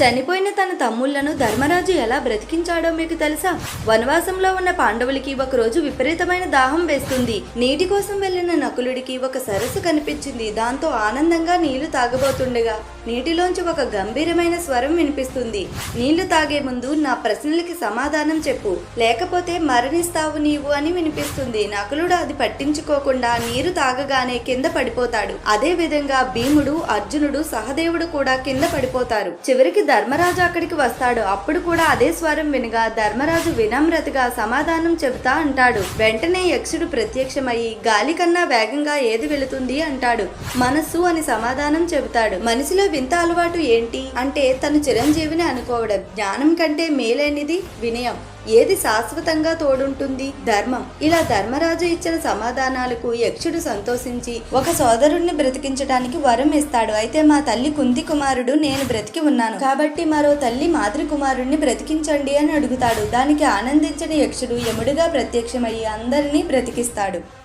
చనిపోయిన తన తమ్ముళ్ళను ధర్మరాజు ఎలా బ్రతికించాడో మీకు తెలుసా? వనవాసంలో ఉన్న పాండవులకి ఒకరోజు విపరీతమైన దాహం వేస్తుంది. నీటి కోసం వెళ్ళిన నకులుడికి ఒక సరస్సు కనిపించింది. దాంతో ఆనందంగా నీళ్ళు తాగబోతుండగా నీటిలోంచి ఒక గంభీరమైన స్వరం వినిపిస్తుంది. నీళ్ళు తాగే ముందు నా ప్రశ్నలకి సమాధానం చెప్పు. లేకపోతే మరణిస్తావు నీవు అని వినిపిస్తుంది. నకులుడు అది పట్టించుకోకుండా నీరు తాగగానే కింద పడిపోతాడు. అదే విధంగా భీముడు అర్జునుడు సహదేవుడు కూడా కింద పడిపోతారు. చివరికి ధర్మరాజు అక్కడికి వస్తాడు. అప్పుడు కూడా అదే స్వరం వినగా ధర్మరాజు వినమ్రతగా సమాధానం చెబుతా అంటాడు. వెంటనే యక్షుడు ప్రత్యక్షమయ్యి గాలి కన్నా వేగంగా ఏది వెళుతుంది? అంటాడు. మనస్సు అని సమాధానం చెబుతాడు. మనిషిలో వింత అలవాటు ఏంటి? అంటే తను చిరంజీవిని అనుకోవడం. జ్ఞానం కంటే మేలైనది వినయం. ఏది శాశ్వతంగా తోడుంటుంది? ధర్మం. ఇలా ధర్మరాజు ఇచ్చిన సమాధానాలకు యక్షుడు సంతోషించి ఒక సోదరుణ్ణి బ్రతికించడానికి వరం ఇస్తాడు. అయితే మా తల్లి కుంతి కుమారుడు నేను బ్రతికి ఉన్నాను. కాబట్టి మరో తల్లి మాతృ కుమారుణ్ణి బ్రతికించండి అని అడుగుతాడు. దానికి ఆనందించిన యక్షుడు యముడిగా ప్రత్యక్షమయ్యి అందరినీ బ్రతికిస్తాడు.